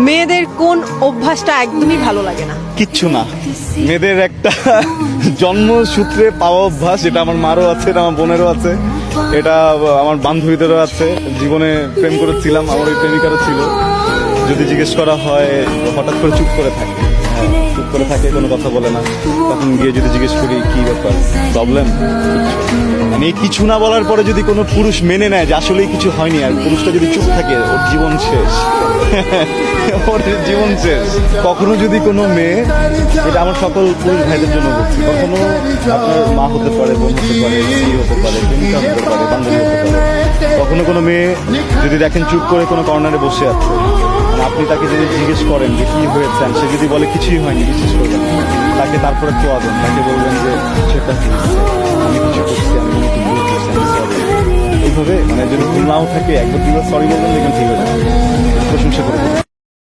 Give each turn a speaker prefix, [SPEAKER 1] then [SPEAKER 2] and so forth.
[SPEAKER 1] মেয়েদের কোন অভ্যাসটা একদমই ভালো লাগে না?
[SPEAKER 2] কিচ্ছু না। মেয়েদের একটা জন্মসূত্রে পাওয়া অভ্যাস এটা আমার মারও আছে এটা আমার বোনেরও আছে, এটা আমার বান্ধবীদেরও আছে। জীবনে প্রেম করেছিলাম, আমার ওই প্রেমিকারও ছিল। যদি জিজ্ঞেস করা হয়, হঠাৎ করে চুপ করে থাকে। চুপ করে থাকে, কোনো কথা বলে না। তখন গিয়ে যদি জিজ্ঞেস করি, কি ব্যাপার? প্রবলেম মানে কিছু না বলার পরে যদি কোনো পুরুষ মেনে নেয় যে আসলেই কিছু হয়নি আর পুরুষটা যদি চুপ থাকে, ওর জীবন শেষ। ওর জীবন শেষ। কখনো যদি কোনো মেয়ে, এটা আমার সকল পুরুষ ভাইদের জন্য বলছি, কখনো আপনার মা হতে পারে, বোন হতে পারে, স্ত্রী হতে পারে, প্রেমিকা হতে পারে, বান্ধবী হতে পারে, কখনো কোনো মেয়ে যদি দেখেন চুপ করে কোনো কর্নারে বসে আছে মানে আপনি তাকে যদি জিজ্ঞেস করেন যে কি হয়েছে, সে যদি বলে কিছুই হয়নি, বিশ্বাস করবেন তাকে তারপরে চোয়াবেন তাকে বলবেন যে সেটা এইভাবে মানে যদি নাও থাকে একবার দুবার সরি বলবেন দেখবেন ঠিক হয়ে যাবে।